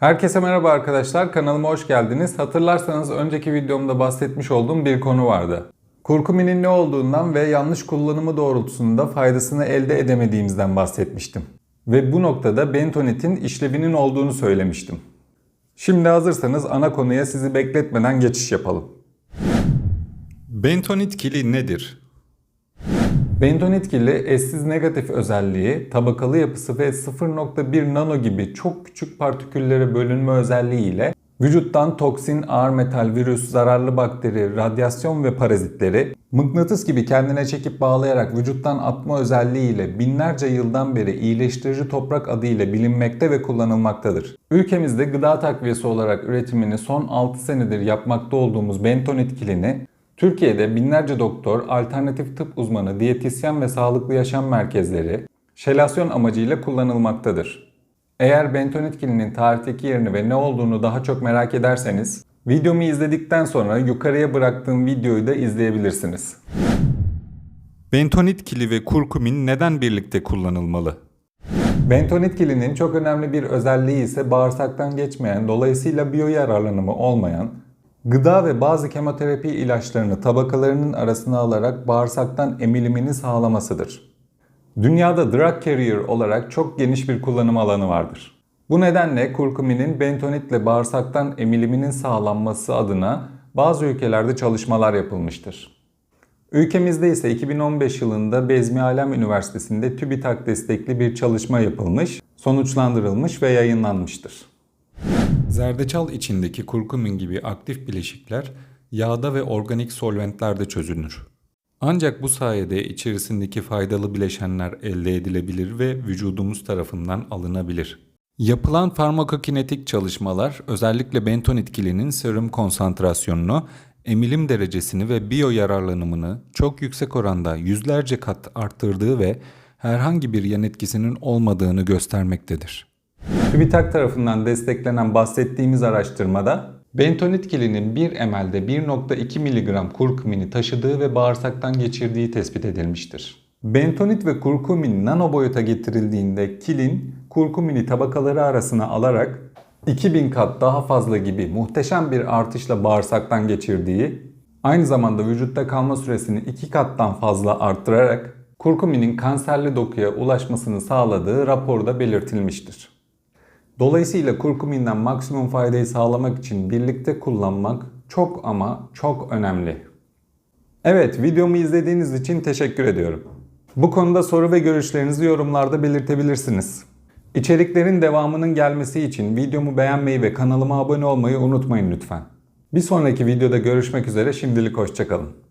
Herkese merhaba arkadaşlar, kanalıma hoş geldiniz. Hatırlarsanız önceki videomda bahsetmiş olduğum bir konu vardı. Kurkuminin ne olduğundan ve yanlış kullanımı doğrultusunda faydasını elde edemediğimizden bahsetmiştim. Ve bu noktada bentonitin işlevinin olduğunu söylemiştim. Şimdi hazırsanız ana konuya sizi bekletmeden geçiş yapalım. Bentonit kili nedir? Bentonit kili eşsiz negatif özelliği, tabakalı yapısı ve 0.1 nano gibi çok küçük partiküllere bölünme özelliğiyle vücuttan toksin, ağır metal, virüs, zararlı bakteri, radyasyon ve parazitleri mıknatıs gibi kendine çekip bağlayarak vücuttan atma özelliğiyle binlerce yıldan beri iyileştirici toprak adıyla bilinmekte ve kullanılmaktadır. Ülkemizde gıda takviyesi olarak üretimini son 6 senedir yapmakta olduğumuz bentonit kilini Türkiye'de binlerce doktor, alternatif tıp uzmanı, diyetisyen ve sağlıklı yaşam merkezleri şelasyon amacıyla kullanılmaktadır. Eğer bentonit kilinin tarihteki yerini ve ne olduğunu daha çok merak ederseniz videomu izledikten sonra yukarıya bıraktığım videoyu da izleyebilirsiniz. Bentonit kili ve kurkumin neden birlikte kullanılmalı? Bentonit kilinin çok önemli bir özelliği ise bağırsaktan geçmeyen, dolayısıyla biyoyararlanımı olmayan, gıda ve bazı kemoterapi ilaçlarını tabakalarının arasına alarak bağırsaktan emilimini sağlamasıdır. Dünyada drug carrier olarak çok geniş bir kullanım alanı vardır. Bu nedenle kurkuminin bentonitle bağırsaktan emiliminin sağlanması adına bazı ülkelerde çalışmalar yapılmıştır. Ülkemizde ise 2015 yılında Bezmi Alem Üniversitesi'nde TÜBİTAK destekli bir çalışma yapılmış, sonuçlandırılmış ve yayınlanmıştır. Zerdeçal içindeki kurkumin gibi aktif bileşikler yağda ve organik solventlerde çözünür. Ancak bu sayede içerisindeki faydalı bileşenler elde edilebilir ve vücudumuz tarafından alınabilir. Yapılan farmakokinetik çalışmalar özellikle bentonit kilinin serum konsantrasyonunu, emilim derecesini ve biyo yararlanımını çok yüksek oranda yüzlerce kat arttırdığı ve herhangi bir yan etkisinin olmadığını göstermektedir. TÜBİTAK tarafından desteklenen bahsettiğimiz araştırmada bentonit kilinin 1 ml'de 1.2 mg kurkumini taşıdığı ve bağırsaktan geçirdiği tespit edilmiştir. Bentonit ve kurkumin nano boyuta getirildiğinde kilin kurkumini tabakaları arasına alarak 2000 kat daha fazla gibi muhteşem bir artışla bağırsaktan geçirdiği, aynı zamanda vücutta kalma süresini 2 kattan fazla arttırarak kurkuminin kanserli dokuya ulaşmasını sağladığı raporda belirtilmiştir. Dolayısıyla kurkuminden maksimum faydayı sağlamak için birlikte kullanmak çok ama çok önemli. Evet, videomu izlediğiniz için teşekkür ediyorum. Bu konuda soru ve görüşlerinizi yorumlarda belirtebilirsiniz. İçeriklerin devamının gelmesi için videomu beğenmeyi ve kanalıma abone olmayı unutmayın lütfen. Bir sonraki videoda görüşmek üzere şimdilik hoşçakalın.